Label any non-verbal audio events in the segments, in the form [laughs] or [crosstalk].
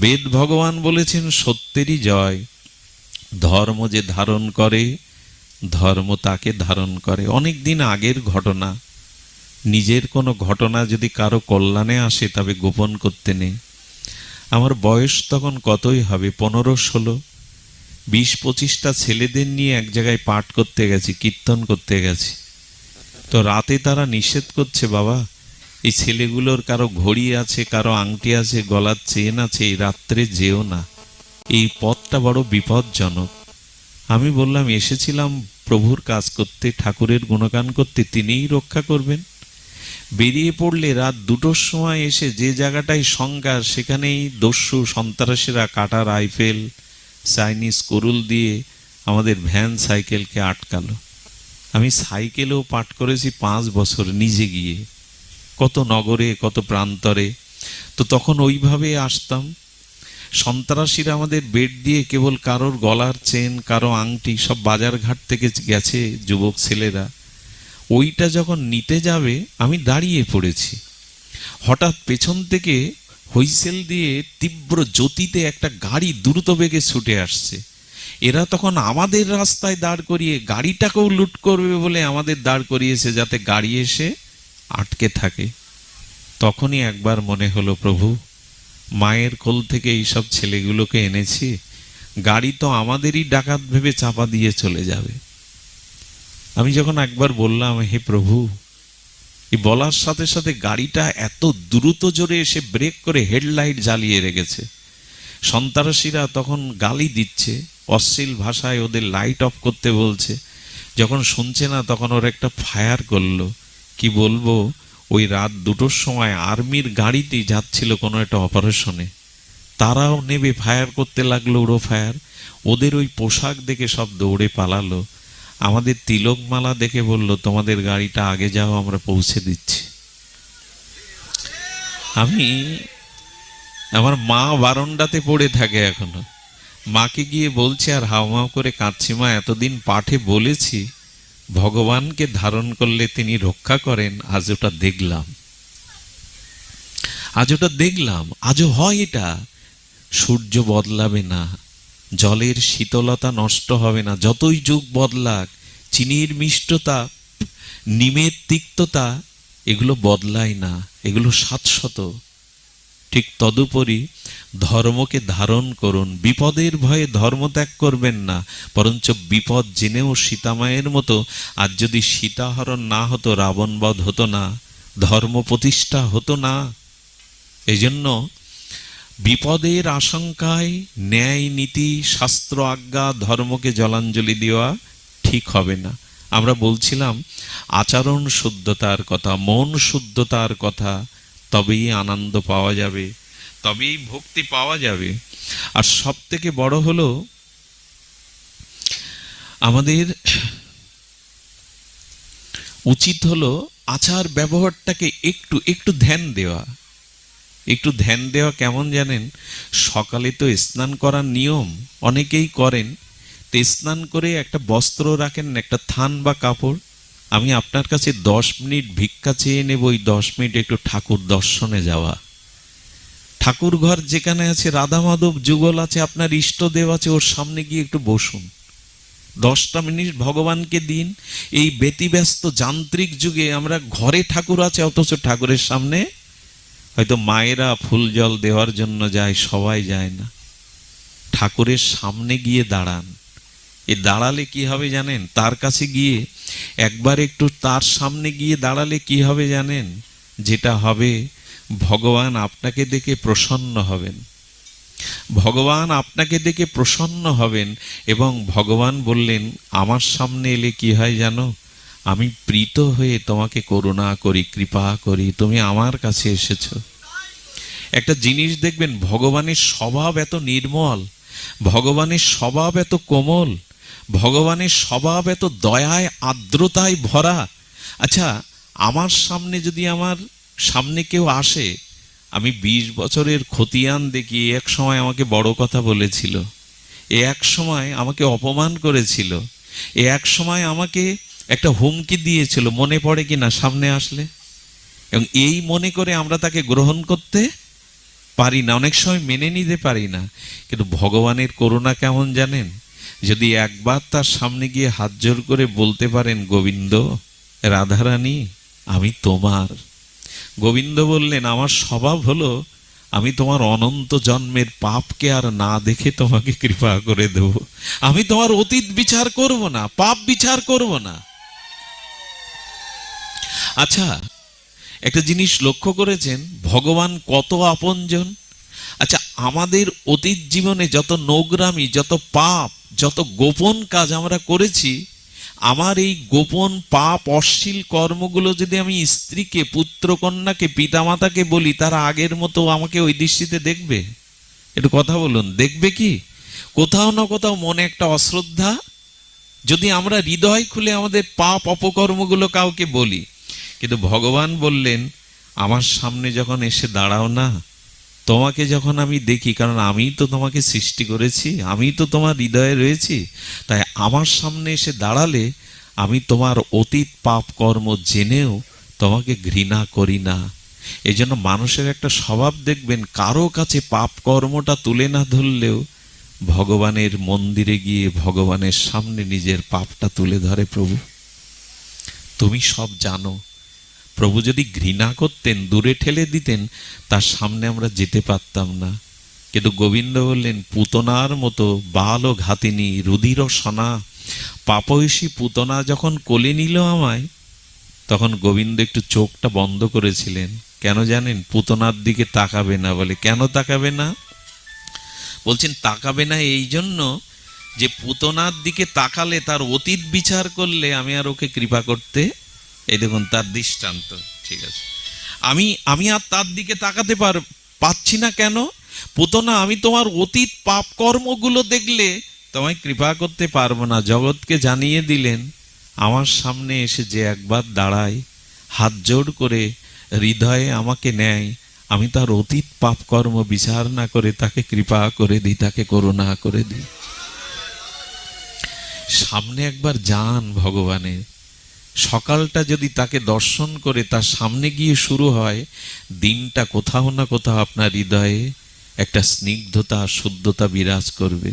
বেদ ভগবান বলেছেন, সত্যেরই জয়। ধর্ম যে ধারণ করে, ধর্ম তাকে ধারণ করে। অনেক দিন আগের ঘটনা। নিজের কোনো ঘটনা যদি কারও কল্যাণে আসে, তবে গোপন করতে নেই। আমার বয়স তখন কতই হবে? পনেরো, ষোলো। বিশ, পঁচিশটা ছেলেদের নিয়ে এক জায়গায় পাঠ করতে গেছি, কীর্তন করতে গেছি। তো রাতে তারা নিষেধ করছে, বাবা এই ছেলেগুলোর কারও ঘড়ি আছে, কারও আংটি আছে, গলার চেন আছে, এই রাত্রে যেও না। এই পথটা বড় বিপজ্জনক। আমি বললাম, এসেছিলাম প্রভুর কাজ করতে, ঠাকুরের গুণগান করতে, তিনিই রক্ষা করবেন। বেরিয়ে পড়লে রাত দুটোর সময় এসে যে জায়গাটায় সংজ্ঞা সেখানেই দস্যু, সন্ত্রাসীরা কাটা রাইফেল, চাইনিজ করুল দিয়ে আমাদের ভ্যান সাইকেলকে আটকালো। আমি সাইকেলেও পাঠ করেছি পাঁচ বছর নিজে গিয়ে। কত নগরে, কত প্রান্তরে। তো তখন ওইভাবে আসতাম। সন্ত্রাসীরা আমাদের বেড দিয়ে কেবল কারোর গলার চেন, কারও আংটি, সব বাজারঘাট থেকে গেছে যুবক ছেলেরা। ওইটা যখন নিতে যাবে, আমি দাঁড়িয়ে পড়েছি। হঠাৎ পেছন থেকে হুইসেল দিয়ে তীব্র জ্যোতিতে একটা গাড়ি দ্রুত বেগে ছুটে আসছে। এরা তখন আমাদের রাস্তায় দাঁড় করিয়ে গাড়িটাকেও লুট করবে বলে আমাদের দাঁড় করিয়েছে যাতে গাড়ি এসে আটকে থাকে। তখনই একবার মনে হলো, প্রভু, মায়ের কোল থেকে এইসব ছেলেগুলোকে এনেছি, গাড়ি তো আমাদেরই ডাকাত ভেবে চাপা দিয়ে চলে যাবে। আমি যখন একবার বললাম, হে প্রভু বলার সাথে সাথে গাড়িটা এত দ্রুত জোরে এসে ব্রেক করে হেডলাইট জ্বালিয়ে রেখেছে। সন্ত্রাসীরা তখন গালি দিচ্ছে, অশ্লীল ভাষায় ওদের লাইট অফ করতে বলছে। যখন শুনছে না, তখন ওর একটা ফায়ার করল। কি বলব ওই রাত দুটোর সময় আর্মির গাড়িটি যাচ্ছিল কোনো একটা অপারেশনে। তারাও নেবে ফায়ার করতে লাগল উড়ো ফায়ার। ওদের ওই পোশাক দেখে সব দৌড়ে পালালো। আমাদের তিলকমালা দেখে বলল, তোমাদের গাড়িটা আগে যাও, আমরা পৌঁছে দিচ্ছি। আমি আমার মা বারন্ডাতে পড়ে থাকে এখনও। মাকে গিয়ে বলছে, আর হাওমাও করে কাঁদছি মা, এতদিন পাঠে বলেছি ভগবানকে ধারণ করলে তিনি রক্ষা করেন, আজ ওটা দেখলাম। আজ ওটা দেখলাম আজও হয় এটা। সূর্য বদলাবে না, জলের শীতলতা নষ্ট হবে না, যতই যুগ বদলাক, চিনির মিষ্টতা, নিমের তিক্ততা, এগুলো বদলায় না, এগুলো শাশ্বত ঠিক তদুপরি ধর্মকে ধারণ করুন, বিপদের ভয়ে ধর্ম ত্যাগ করবেন না, বরঞ্চ বিপদ জেনেও সীতামায়ের মতো আজ যদি সীতাহরণ না হতো রাবণবধ হতো না, ধর্ম প্রতিষ্ঠা হতো না। এই জন্য বিপদের আশঙ্কায় ন্যায়, নীতি, শাস্ত্র, আজ্ঞা, ধর্মকে জলাঞ্জলি দেওয়া ঠিক হবে না। আমরা বলছিলাম, আচরণ শুদ্ধতার কথা, মন শুদ্ধতার কথা তবেই আনন্দ পাওয়া যাবে, তবেই ভক্তি পাওয়া যাবে। আর সব থেকে বড় হলো, আমাদের উচিত হলো আচার ব্যবহারটাকে একটু একটু ধ্যান দেওয়া। একটু ধ্যান দেওয়া কেমন জানেন? সকালে তো স্নান করার নিয়ম অনেকেই করেন। তো স্নান করে একটা বস্ত্র রাখেন, একটা থান বা কাপড় আমি আপনার কাছে দশ মিনিট ভিক্ষা চেয়ে নেব, ওই দশ মিনিট একটু ঠাকুর দর্শনে যাওয়া। ঠাকুর ঘর যেখানে আছে, রাধা মাধব যুগল আছে, আপনার ইষ্টদেব আছে, ওর সামনে গিয়ে একটু বসুন। দশটা মিনিট ভগবানকে দিন। এই ব্যতিব্যস্ত যান্ত্রিক যুগে আমরা ঘরে ঠাকুর আছে, অথচ ঠাকুরের সামনে হয়তো মায়েরা ফুল জল দেওয়ার জন্য যায়, সবাই যায় না। ঠাকুরের সামনে গিয়ে দাঁড়ান। এ দাঁড়ালে কি হবে জানেন? তার কাছে গিয়ে একবার একটু তার সামনে গিয়ে দাঁড়ালে কি হবে জানেন? যেটা হবে, ভগবান আপনাকে দেখে প্রসন্ন হবেন। ভগবান আপনাকে দেখে প্রসন্ন হবেন এবং ভগবান বললেন, আমার সামনে এলে কি হয় জানো? আমি প্রীত হয়ে তোমাকে করুণা করি, কৃপা করি, তুমি আমার কাছে এসেছ। একটা জিনিস দেখবেন, ভগবানের স্বভাব এত নির্মল, ভগবানের স্বভাব এত কোমল ভগবানের স্বভাব এত দয়ায়, আর্দ্রতায় ভরা। আচ্ছা আমার সামনে যদি আমার সামনে কেউ আসে, আমি বিশ বছরের খতিয়ান দেখি এক সময় আমাকে বড় কথা বলেছিল। এ এক সময় আমাকে অপমান করেছিল। এ এক সময় আমাকে একটা হুমকি দিয়েছিল, মনে পড়ে কি না সামনে আসলে? এবং এই মনে করে আমরা তাকে গ্রহণ করতে পারি না, অনেক সময় মেনে নিতে পারি না। কিন্তু ভগবানের করুণা কেমন জানেন? যদি একবার তার সামনে গিয়ে হাত জোর করে বলতে পারেন, গোবিন্দ, রাধারানী, আমি তোমার। গোবিন্দ বললেন, আমার স্বভাব হলো, আমি তোমার অনন্ত জন্মের পাপকে আর না দেখে তোমাকে কৃপা করে দেব। আমি তোমার অতীত বিচার করব না, পাপ বিচার করব না। আচ্ছা একটা জিনিস লক্ষ্য করেছেন, ভগবান কত আপনজন? আচ্ছা আমাদের অতীত জীবনে যত নোংরামি, যত পাপ যত গোপন কাজ আমরা করেছি, আমার এই গোপন পাপ অশ্লীল কর্মগুলো যদি আমি স্ত্রীকে, পুত্রকন্যাকে, পিতামাতাকে বলি, তারা আগের মতো আমাকে ওই দৃষ্টিতে দেখবে? একটু কথা বলুন, দেখবে কি? কোথাও না কোথাও মনে একটা অশ্রদ্ধা। যদি আমরা হৃদয় খুলে আমাদের পাপ অপকর্মগুলো কাউকে বলি, কিন্তু ভগবান বললেন, আমার সামনে যখন এসে দাঁড়াও না তোমাকে যখন আমি দেখি, কারণ আমি তো তোমাকে সৃষ্টি করেছি আমি তো তোমার হৃদয়ে রয়েছি, তাই আমার সামনে এসে দাঁড়ালে আমি তোমার অতীত পাপ কর্ম জেনেও তোমাকে ঘৃণা করি না। এই জন্য মানুষের একটা স্বভাব দেখবেন, কারও কাছে পাপ কর্মটা তুলে না ধরলেও ভগবানের মন্দিরে গিয়ে ভগবানের সামনে নিজের পাপটা তুলে ধরে প্রভু। তুমি সব জানো প্রভু যদি ঘৃণা করতেন, দূরে ঠেলে দিতেন, তার সামনে আমরা যেতে পারতাম না। কিন্তু গোবিন্দ বললেন, পুতনার মতো বাল ও ঘাতিনী রুধির সনা পাপয়সী পুতনা যখন কোলে নিল আমায়, তখন গোবিন্দ একটু চোখটা বন্ধ করেছিলেন। কেন জানেন, পুতনার দিকে তাকাবে না বলে। কেন তাকাবে না? বলছেন, তাকাবে না এই জন্য যে পুতনার দিকে তাকালে তার অতীত বিচার করলে আমি আর ওকে কৃপা করতে এই দেখুন, তার দৃষ্টান্ত, ঠিক আছে। আমি আমি আর তার দিকে তাকাতে পার, পাচ্ছি না কেন? পুতনা, আমি তোমার অতীত পাপ কর্মগুলো দেখলে তোমায় কৃপা করতে পারব না। জগৎকে জানিয়ে দিলেন, আমার সামনে এসে যে একবার দাঁড়ায়, হাত জোড় করে হৃদয়ে আমাকে নেয়, আমি তার অতীত পাপ কর্ম বিচার না করে তাকে কৃপা করে দিই, তাকে করুণা করে দিই। সামনে একবার যান ভগবানের সকালটা যদি তাকে দর্শন করে তার সামনে গিয়ে শুরু হয়, দিনটা কোথাও না কোথাও আপনার হৃদয়ে একটা স্নিগ্ধতা, শুদ্ধতা বিরাজ করবে।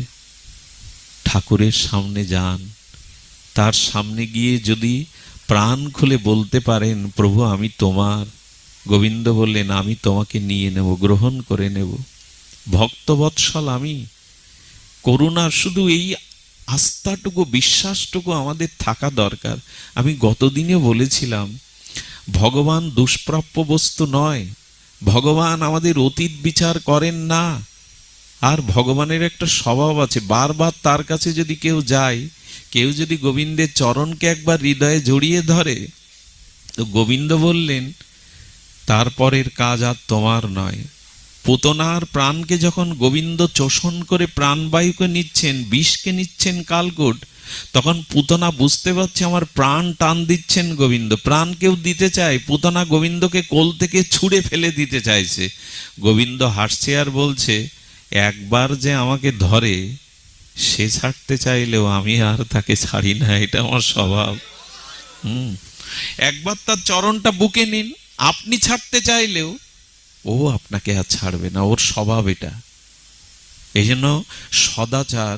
ঠাকুরের সামনে যান। তার সামনে গিয়ে যদি প্রাণ খুলে বলতে পারেন, প্রভু, আমি তোমার। গোবিন্দ বললেন, আমি তোমাকে নিয়ে নেব, গ্রহণ করে নেব। ভক্তবৎসল আমি। করুণা শুধু এই আস্থাটুকু, বিশ্বাসটুকু আমাদের থাকা দরকার। আমি গতদিনে বলেছিলাম, ভগবান দুষ্প্রাপ্য বস্তু নয়, ভগবান আমাদের অতীত বিচার করেন না। আর ভগবানের একটা স্বভাব আছে, বারবার তার কাছে যদি কেউ যায়, কেউ যদি গোবিন্দের চরণকে একবার হৃদয়ে জড়িয়ে ধরে, তো গোবিন্দ বললেন তারপরের কাজ আর তোমার নয়। পুতনার প্রাণকে যখন গোবিন্দ চোষণ করে প্রাণবায়ুকে নিচ্ছেন, বিষকে নিচ্ছেন কালকোট, তখন পুতনা বুঝতে পারছে আমার প্রাণ টান দিচ্ছেন গোবিন্দ। প্রাণ কেউ দিতে চায়, পুতনা গোবিন্দকে কোল থেকে ছুঁড়ে ফেলে দিতে চাইছে। গোবিন্দ হাসছে আর বলছে, একবার যে আমাকে ধরে, সে ছাড়তে চাইলেও আমি আর তাকে ছাড়ি না, এটা আমার স্বভাব। হুম। একবার তার চরণটা বুকে নিন, আপনি ছাড়তে চাইলেও ও আপনাকে আর ছাড়বে না, ওর স্বভাব এটা। এই জন্য সদাচার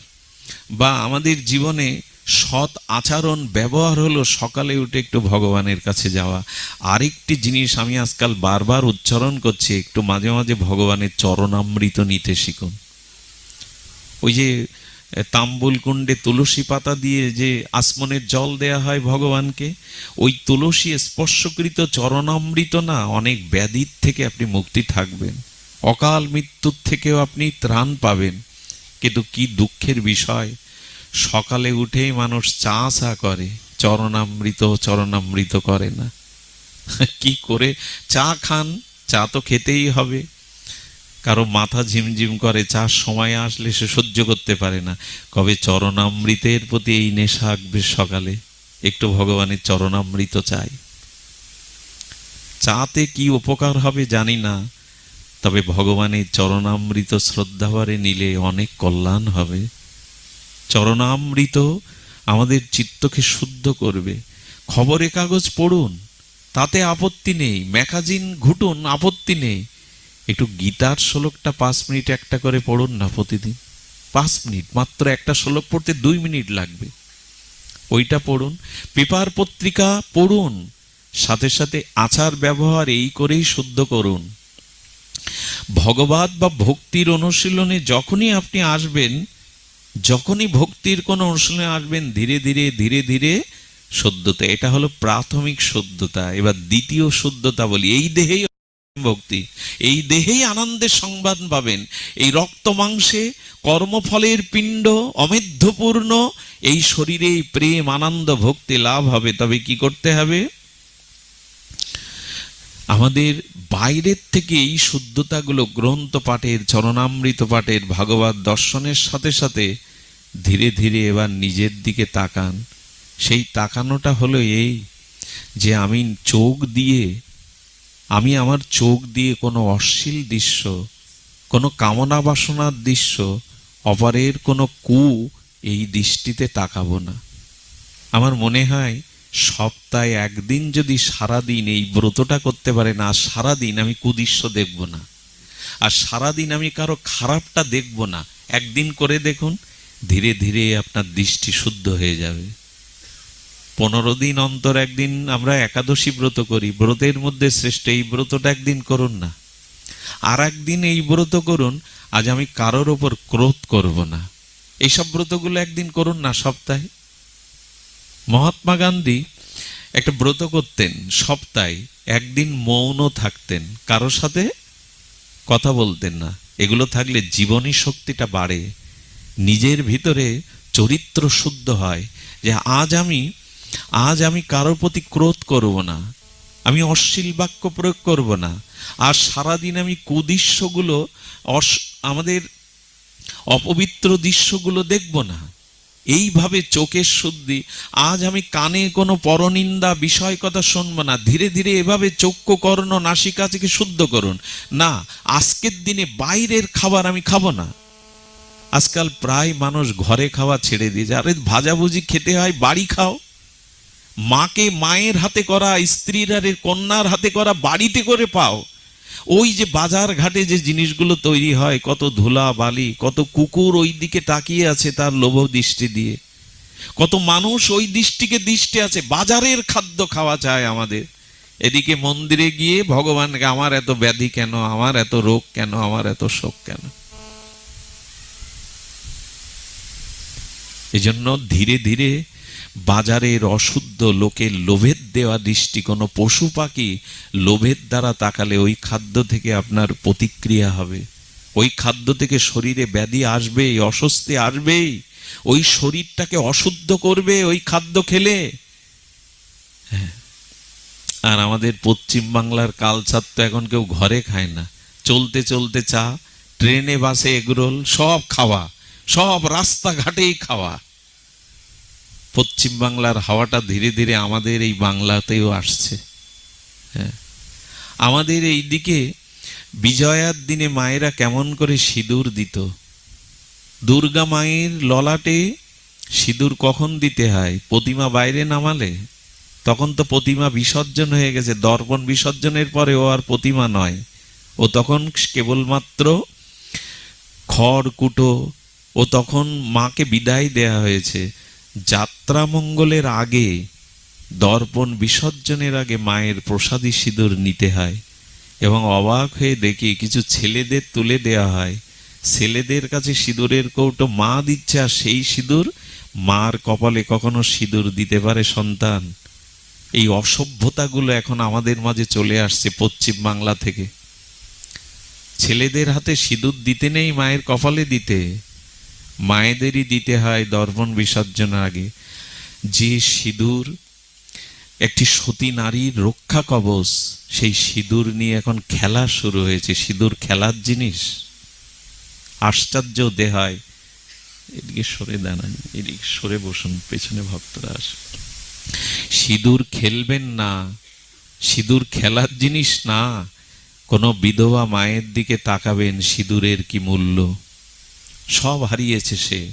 বা আমাদের জীবনে সৎ আচরণ ব্যবহার হলো সকালে উঠে একটু ভগবানের কাছে যাওয়া। আরেকটি জিনিস আমি আজকাল বারবার উচ্চারণ করছি, একটু মাঝে মাঝে ভগবানের চরণামৃত নিতে শিখুন। ওই যে তাম্বুল কুণ্ডে তুলসী পাতা দিয়ে যে আসমনের জল দেয়া হয় ভগবানকে, ওই তুলসী স্পর্শকৃত চরণামৃত না অনেক ব্যাধির থেকে আপনি মুক্তি থাকবেন। অকাল মৃত্যুর থেকেও আপনি ত্রাণ পাবেন। কিন্তু কি দুঃখের বিষয়, সকালে উঠেই মানুষ চা চা করে, চরণামৃত চরণামৃত করে না। [laughs] কি করে চা খান? চা তো খেতেই হবে। কারও মাথা ঝিমঝিম করে চার সময় আসলে সে সহ্য করতে পারে না। কবে চরণামৃতের প্রতি এই নেশা আঁকবে সকালে? একটু ভগবানের চরণামৃত চাই। চাতে কি উপকার হবে জানি না, তবে ভগবানের চরণামৃত শ্রদ্ধাভারে নিলে অনেক কল্যাণ হবে। চরণামৃত আমাদের চিত্তকে শুদ্ধ করবে। খবরের কাগজ পড়ুন, তাতে আপত্তি নেই, ম্যাগাজিন ঘুটুন, আপত্তি নেই। একটু গীতার শ্লোকটা পাঁচ মিনিট একটা করে পড়ুন না প্রতিদিন। পাঁচ মিনিট, মাত্র একটা শ্লোক পড়তে দুই মিনিট লাগবে। ওইটা পড়ুন, পেপার পত্রিকা পড়ুন, সাথে সাথে আচার ব্যবহার এই করেই শুদ্ধ করুন। ভগবত বা ভক্তির অনুশীলনে যখনই আপনি আসবেন, যখনই ভক্তির কোনো অনুশীলনে আসবেন, ধীরে ধীরে ধীরে ধীরে শুদ্ধতা, এটা হলো প্রাথমিক শুদ্ধতা, এবার দ্বিতীয় শুদ্ধতা বলি, এই দেহেই ভক্তি। এই দেহেই আনন্দের সংবাদ পাবেন। এই রক্ত মাংসে কর্মফলের পিণ্ড অমেধ্যপূর্ণ, এই শরীরে প্রেম, আনন্দ, ভক্তি লাভ হবে। তবে কি করতে হবে? আমাদের বাইরের থেকে এই শুদ্ধতাগুলো গ্রন্থ পাঠের, চরণামৃত পাঠের, ভাগবত দর্শনের সাথে সাথে ধীরে ধীরে এবার নিজের দিকে তাকান। সেই তাকানোটা হলো এই যে আমি চোখ দিয়ে আমি আমার চোখ দিয়ে কোনো অশ্লীল দৃশ্য, কোনো কামনা বাসনার দৃশ্য, অপরের কোনো কু এই দৃষ্টিতে তাকাবো না। আমার মনে হয়, সপ্তাহে একদিন যদি সারাদিন এই ব্রতটা করতে পারে না, সারাদিন আমি কুদৃশ্য দেখব না। আর সারাদিন আমি কারও খারাপটা দেখব না। একদিন করে দেখুন, ধীরে ধীরে আপনার দৃষ্টি শুদ্ধ হয়ে যাবে। পনেরো দিন অন্তর একদিন আমরা একাদশী ব্রত করি। ব্রতের মধ্যে শ্রেষ্ঠ এই ব্রতটা একদিন করুন না। আর একদিন এই ব্রত করুন, আজ আমি কারোর ওপর ক্রোধ করব না। এইসব ব্রতগুলো একদিন করুন না, সপ্তাহে। মহাত্মা গান্ধী একটা ব্রত করতেন, সপ্তাহে একদিন মৌন থাকতেন। কারোর সাথে কথা বলতেন না। এগুলো থাকলে জীবনী শক্তিটা বাড়ে। নিজের ভিতরে চরিত্র শুদ্ধ হয় যে, আজ আমি আজ আমি কারোর প্রতি ক্রোধ করব না, আমি অশ্লীল বাক্য প্রয়োগ করব না, আর সারাদিন আমি কুদৃশ্যগুলো, অস- আমাদের অপবিত্র দৃশ্যগুলো দেখব না। এইভাবে চোখের শুদ্ধি, আজ আমি কানে কোনো পরনিন্দা বিষয় কথা শুনব না, ধীরে ধীরে এভাবে চক্ষু কর্ণ নাসিকা থেকে শুদ্ধ করুন। না, আজকের দিনে বাইরের খাবার আমি খাব না। আজকাল প্রায় মানুষ ঘরে খাওয়া ছেড়ে দিয়েছে আরে ভাজাভুজি খেতে হয়, বাড়ি খাও। মাকে মায়ের হাতে করা, স্ত্রীর আর কন্যার হাতে করা, বাড়িতে করে পাও। ওই যে বাজার ঘাটে যে জিনিসগুলো তৈরি হয়, কত ধুলা বালি, কত কুকুর ওই দিকে তাকিয়ে আছে তার লোভ দৃষ্টি দিয়ে। কত মানুষ ওই দৃষ্টিকে দৃষ্টি আছে, বাজারের খাদ্য খাওয়া চায় আমাদের। এদিকে মন্দিরে গিয়ে ভগবানকে, আমার এত ব্যাধি কেন? আমার এত রোগ কেন? আমার এত শোক কেন? এজন্য ধীরে ধীরে বাজারের অশুদ্ধ লোকের লোভের দেওয়া দৃষ্টি, কোনো পশু পাখি লোভের দ্বারা তাকালে ওই খাদ্য থেকে আপনার প্রতিক্রিয়া হবে। ওই খাদ্য থেকে শরীরে ব্যাধি আসবেই অস্বস্তি আসবেই। ওই শরীরটাকে অশুদ্ধ করবে, ওই খাদ্য খেলে। হ্যাঁ। আর আমাদের পশ্চিম বাংলার কালচার তো এখন কেউ ঘরে খায় না। চলতে চলতে চা, ট্রেনে, বাসে এগরোল সব খাওয়া, সব রাস্তাঘাটেই খাওয়া। পশ্চিম বাংলার হাওয়াটা ধীরে ধীরে আমাদের এই বাংলাতেও আসছে। হ্যাঁ। আমাদের এই দিকে বিজয়ার দিনে মায়েরা কেমন করে সিঁদুর দিত। দুর্গা মায়ের ললাটে সিঁদুর কখন দিতে হয়? প্রতিমা বাইরে নামালে? তখন তো প্রতিমা বিসর্জন হয়ে গেছে। দর্পণ বিসর্জনের পরে ও আর প্রতিমা নয়। ও তখন কেবলমাত্র খড়, কুটো, ও তখন মাকে বিদায় দেয়া হয়েছে। যাত্রা মঙ্গলের আগে দর্পণ বিসর্জনের আগে মায়ের প্রসাদী সিঁদুর নিতে হয় এবং অবাক হয়ে দেখি কিছু ছেলেদের তুলে দেয়া হয়। ছেলেদের কাছে সিঁদুরের কৌটো মা দিচ্ছে আর সেই সিঁদুর মার কপালে কখনো সিঁদুর দিতে পারে সন্তান। এই অসভ্যতাগুলো এখন আমাদের মাঝে চলে আসছে পশ্চিম বাংলা থেকে। ছেলেদের হাতে সিঁদুর দিতে নেই মায়ের কপালে দিতে। মায়েদেরই দিতে হয় দর্পণ বিসর্জনের আগে। যে সিঁদুর, একটি সতী নারীর রক্ষা কবচ, সেই সিঁদুর নিয়ে এখন খেলা শুরু হয়েছে। সিঁদুর খেলার জিনিস। আশ্চর্য দেহায় এদিকে সরে দাঁড়ান, এদিকে সরে বসুন, পেছনে ভক্তরা আসে সিঁদুর খেলবেন না। সিঁদুর খেলার জিনিস না। কোনো বিধবা মায়ের দিকে তাকাবেন, সিঁদুরের কি মূল্য? সব হারিয়েছে সে।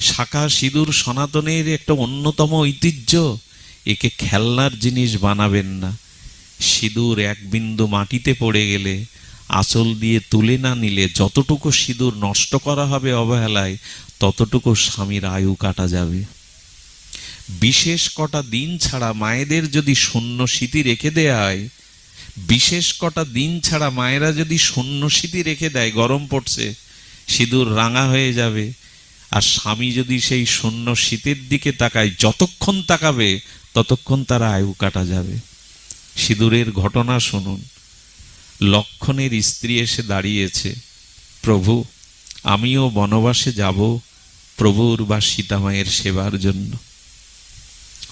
শাখা সিঁদুর সনাতনের একটা অন্যতম ঐতিহ্য, একে খেলনার জিনিস বানাবেন না। সিঁদুর এক বিন্দু মাটিতে পড়ে গেলে, আঁচল দিয়ে তুলে না নিলে যতটুকু সিঁদুর নষ্ট করা হবে অবহেলায়, ততটুকু স্বামীর আয়ু কাটা যাবে। বিশেষ কটা দিন ছাড়া মায়েদের যদি শূন্য স্মৃতি রেখে দেয়া বিশেষ কটা দিন ছাড়া মায়েরা যদি শূন্য স্মৃতি রেখে দেয়, গরম পড়ছে সিঁদুর রাঙা হয়ে যাবে। আর স্বামী যদি সেই শূন্য শীতের দিকে তাকায়, যতক্ষণ তাকাবে, ততক্ষণ তারা আয়ু কাটা যাবে। সিঁদুরের ঘটনা শুনুন। লক্ষণের স্ত্রী এসে দাঁড়িয়েছে। প্রভু, আমিও বনবাসে যাব প্রভুর বা সীতামায়ের সেবার জন্য।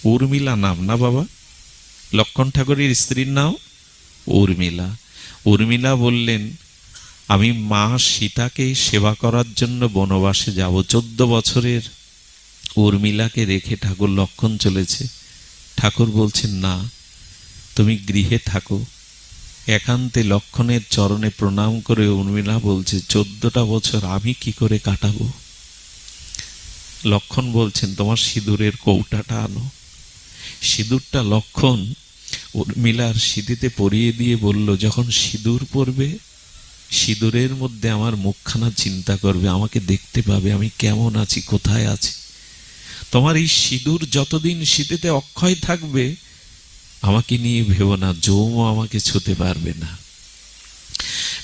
উর্মিলা নাম না বাবা? লক্ষণ ঠাকুরের স্ত্রীর নাম? উর্মিলা। উর্মিলা বললেন আমি মা সীতাকে সেবা করার জন্য বনবাসে যাব। চোদ্দ বছরের উর্মিলাকে রেখে ঠাকুর লক্ষণ চলেছে। ঠাকুর বলছেন, না, তুমি গৃহে থাকো। একান্তে লক্ষণের চরণে প্রণাম করে উর্মিলা বলছে, চোদ্দটা বছর আমি কি করে কাটাবো? লক্ষণ বলছেন, তোমার সিঁদুরের কৌটাটা আনো। সিঁদুরটা লক্ষণ উর্মিলার সিঁদিতে পরিয়ে দিয়ে বলল, যখন সিঁদুর পরবে সিঁদুরের মধ্যে আমার মুখখানা চিন্তা করবে, আমাকে দেখতে পাবে আমি কেমন আছি, কোথায় আছি। তোমার এই সিঁদুর যতদিন শীতেতে অক্ষয় থাকবে, আমাকে নিয়ে ভেব না যৌম আমাকে ছুতে পারবে না।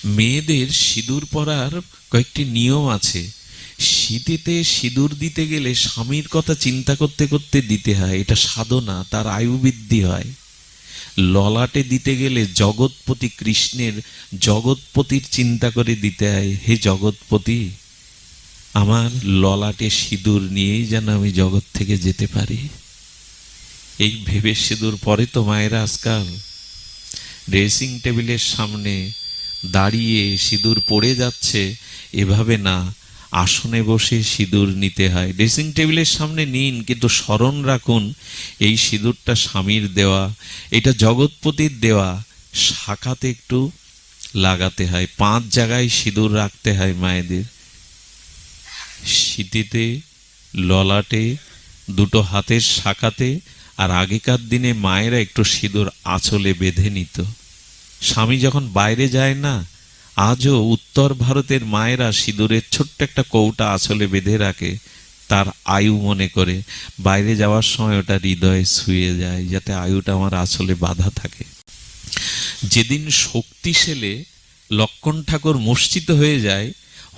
মেয়েদের সিঁদুর পরার কয়েকটি নিয়ম আছে। শীতেতে সিঁদুর দিতে গেলে স্বামীর কথা চিন্তা করতে করতে দিতে হয়, এটা সাধনা, তার আয়ু বৃদ্ধি হয়। ললাটে দিতে গেলে জগৎপতি কৃষ্ণের জগৎপতির চিন্তা করে দিতে হয়, হে জগৎপতি, আমার ললাটে সিঁদুর নিয়েই যেন আমি জগৎ থেকে যেতে পারি। এই ভেবে সিঁদুর পরে তো মায়েরা আজকাল। ড্রেসিং টেবিলের সামনে দাঁড়িয়ে সিঁদুর পড়ে যাচ্ছে, এভাবে না আসনে বসে সিঁদুর নিতে হয়। ড্রেসিং টেবিলের সামনে নিন, কিন্তু স্মরণ রাখুন, এই সিঁদুরটা স্বামীর দেওয়া, এটা জগৎপতির দেওয়া। শাখাতে একটু লাগাতে হয়, পাঁচ জায়গায় সিঁদুর রাখতে হয় মায়েদের। সিটিতে, ললাটে, দুটো হাতের শাখাতে, আর আগেকার দিনে মায়েরা একটু সিঁদুর আঁচলে বেঁধে নিত। স্বামী যখন বাইরে যায় না আজও উত্তর ভারতের মায়েরা সিঁদুরের ছোট্ট একটা কৌটা আঁচলে বেঁধে রাখে, তার আয়ু মনে করে। বাইরে যাওয়ার সময় ওটা হৃদয়ে শুয়ে যায়, যাতে আয়ুটা আমার আঁচলে বাধা থাকে। যেদিন শক্তিশালে লক্ষণ ঠাকুর মূর্ছিত হয়ে যায়,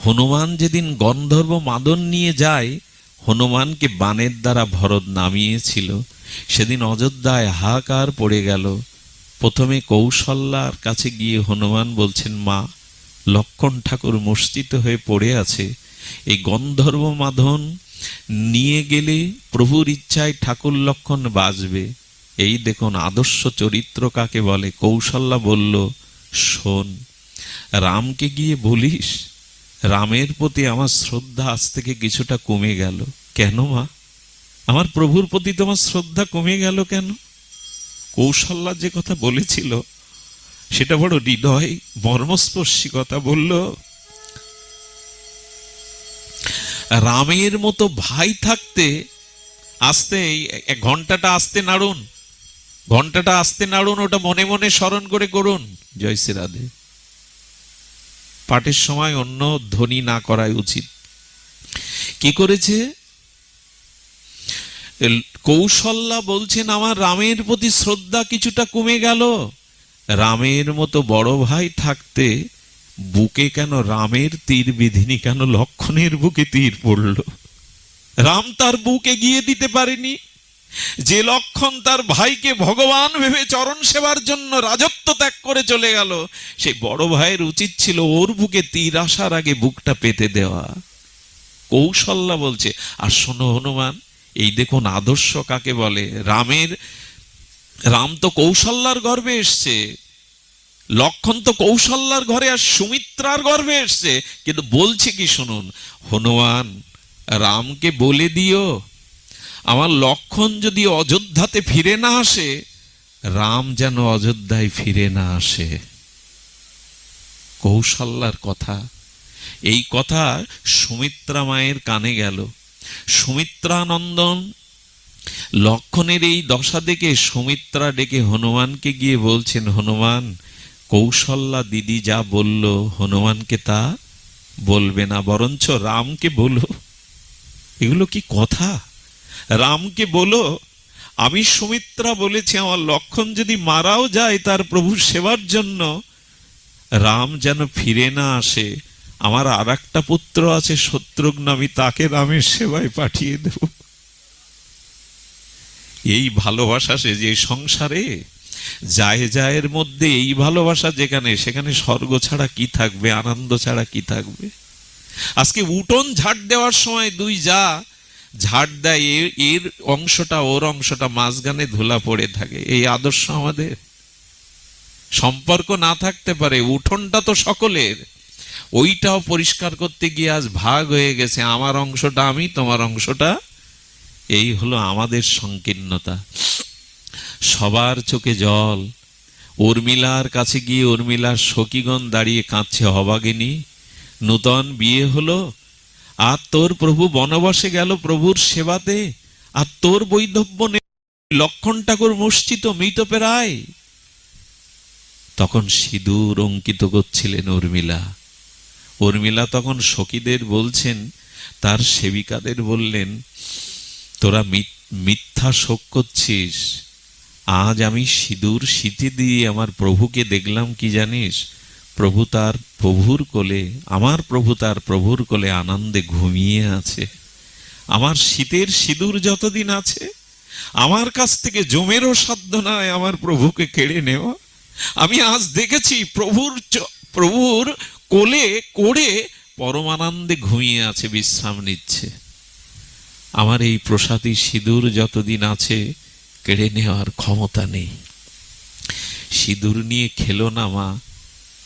হনুমান যেদিন গন্ধর্ব মাদন নিয়ে যায়, হনুমানকে বানের দ্বারা ভরত নামিয়েছিল। সেদিন অযোধ্যায় হাহাকার পড়ে গেল। প্রথমে কৌশল্যার কাছে গিয়ে হনুমান বলছেন, মা লক্ষণ ঠাকুর মূর্ছিত হয়ে পড়ে আছে। এই গন্ধর্ব মাধন নিয়ে গেলে প্রভুর ইচ্ছায় ঠাকুর লক্ষণ বাজবে। এই দেখুন আদর্শ চরিত্র কাকে বলে? কৌশল্যা বলল, শোন, রামকে গিয়ে বলিস, রামের প্রতি আমার শ্রদ্ধা আজ থেকে কিছুটা কমে গেল। কেন মা? আমার প্রভুর প্রতি তোমার শ্রদ্ধা কমে গেল কেন? কৌশল্যা যে কথা বলেছিল সেটা বড় হৃদয় মর্মস্পর্শী কথা বলল, রামের মতো ভাই থাকতে আসতে ঘন্টাটা আসতে নাড়ুন, ঘন্টাটা আসতে নাড়ুন, ওটা মনে মনে স্মরণ করে করুন জয় শ্রী রাধে। পাঠের সময় অন্য ধ্বনি না করাই উচিত। কি করেছে? কৌশল্যা বলছেন, আমার রামের প্রতি শ্রদ্ধা কিছুটা কমে গেল। রামের মতো বড় ভাই থাকতে বুকে কেন রামের তীর বিধিনি, কেন লক্ষণের বুকে তীর পড়ল? রাম তার বুকে গিয়ে দিতে পারেনি। যে লক্ষণ তার ভাইকে ভগবান ভেবে চরণ সেবার জন্য রাজত্ব ত্যাগ করে চলে গেল, সেই বড় ভাইয়ের উচিত ছিল ওর বুকে তীর আসার আগে বুকটা পেতে দেওয়া। কৌশল্যা বলছে, আর শোনো হনুমান, এই দেখুন আদর্শ কাকে বলে? রামের রাম তো কৌশল্যার গর্বে এসছে, লক্ষণ তো কৌশল্যার ঘরে আর সুমিত্রার গর্বে এসছে। কিন্তু বলছে কি শুনুন, হনুমান, রামকে বলে দিও, আমার লক্ষণ যদি অযোধ্যাতে ফিরে না আসে, রাম যেন অযোধ্যায় ফিরে না আসে। কৌশল্যার কথা। এই কথা সুমিত্রা মায়ের কানে গেল। সুমিত্রানন্দন লক্ষণের এই দশা দেখে সুমিত্রা ডেকে হনুমানকে গিয়ে বলছেন, হনুমান, কৌশল্যা দিদি যা বলল, হনুমানকে তা বলবে না, বরঞ্চ রামকে বলো। এগুলো কি কথা? রামকে বলো, আমি সুমিত্রা বলেছি, আমার লক্ষণ যদি মারাও যায় তার প্রভুর সেবার জন্য, রাম যেন ফিরে না আসে, আমার আর একটা পুত্র আছে শত্রুঘ্ন, আমি তাকে রামের সেবায় পাঠিয়ে দেব। এই ভালোবাসা সে যে সংসারে, যায় যায়ের মধ্যে এই ভালোবাসা যেখানে, সেখানে স্বর্গ ছাড়া কি থাকবে, আনন্দ ছাড়া কি থাকবে? আজকে উঠোন ঝাড় দেওয়ার সময় দুই যা ঝাড় দেয়, এর- এর অংশটা, ওর অংশটা মাঝখানে ধুলা পড়ে থাকে। এই আদর্শ আমাদের। সম্পর্ক না থাকতে পারে, উঠোনটা তো সকলের। ওইটাও পরিষ্কার করতে গিয়ে আজ ভাগ হয়ে গেছে, আমার অংশটা আমি, তোমার অংশটা এই হলো আমাদের সংকীর্ণতা। সবার চোখে জল। উর্মিলার কাছে গিয়ে উর্মিলার সখীগণ দাঁড়িয়ে কাঁদছে হবাগিনী নূতন বিয়ে হলো। আর তোর প্রভু বনবাসে গেল প্রভুর সেবাতে। আর তোর বৈধব্য লক্ষণ ঠাকুর মসজিদ মৃত পেরায়। তখন সিঁদুর অঙ্কিত করছিলেন উর্মিলা। উর্মিলা তখন সখীদের বলছেন, তার সেবিকাদের বললেন তোরা মিথ- মিথ্যা শোক করছিস। আজ আমি সিঁদুর শীতে দিয়ে আমার প্রভুকে দেখলাম কি জানিস? প্রভু তার প্রভুর কোলে, আমার প্রভু তার প্রভুর কোলে আনন্দে ঘুমিয়ে আছে। আমার শীতের সিঁদুর যতদিন আছে, আমার কাছ থেকে জমেরও সাধ্য নয় আমার প্রভুকে কেড়ে নেওয়া। আমি আজ দেখেছি প্রভুর প্রভুর কোলে করে পরমানন্দে ঘুমিয়ে আছে বিশ্রাম নিচ্ছে। আমার এই প্রসাদী সিঁদুর যতদিন আছে কেড়ে নেওয়ার ক্ষমতা নেই। সিঁদুর নিয়ে খেলো না মা।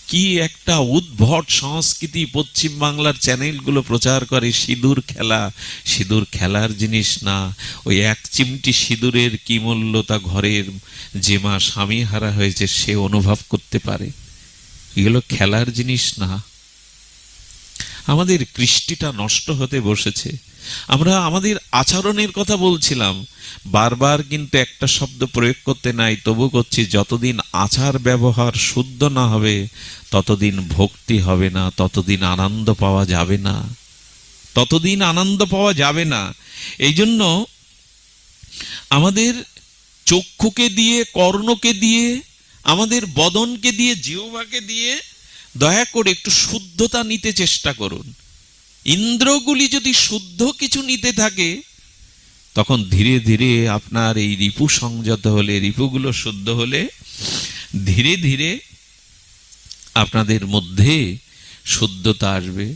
কি একটা উদ্ভট সংস্কৃতি পশ্চিম বাংলার চ্যানেলগুলো প্রচার করে সিঁদুর খেলা। সিঁদুর খেলার জিনিস না। ওই এক চিমটি সিঁদুরের কি মূল্য তা ঘরের যে মা স্বামী হারা হয়েছে সে অনুভব করতে পারে। এগুলো খেলার জিনিস না। আমাদের কৃষ্টিটা নষ্ট হতে বসেছে। আমরা আমাদের আচরণের কথা বলছিলাম। বারবার কিন্তু একটা শব্দ প্রয়োগ করতে নাই, তবু করছি, যতদিন আচার ব্যবহার শুদ্ধ না হবে, ততদিন ভক্তি হবে না, ততদিন আনন্দ পাওয়া যাবে না। ততদিন আনন্দ পাওয়া যাবে না। এই জন্য আমাদের চক্ষুকে দিয়ে, কর্ণকে দিয়ে, আমাদের বদনকে দিয়ে, জিহ্বাকে দিয়ে দয়া করে একটু শুদ্ধতা নিতে চেষ্টা করুন। ইন্দ্রগুলি যদি শুদ্ধ কিছু নিতে থাকে, তখন ধীরে ধীরে আপনার এই রিপু সংযত হলে, রিপুগুলো শুদ্ধ হলে, ধীরে ধীরে আপনাদের মধ্যে শুদ্ধতা আসবে।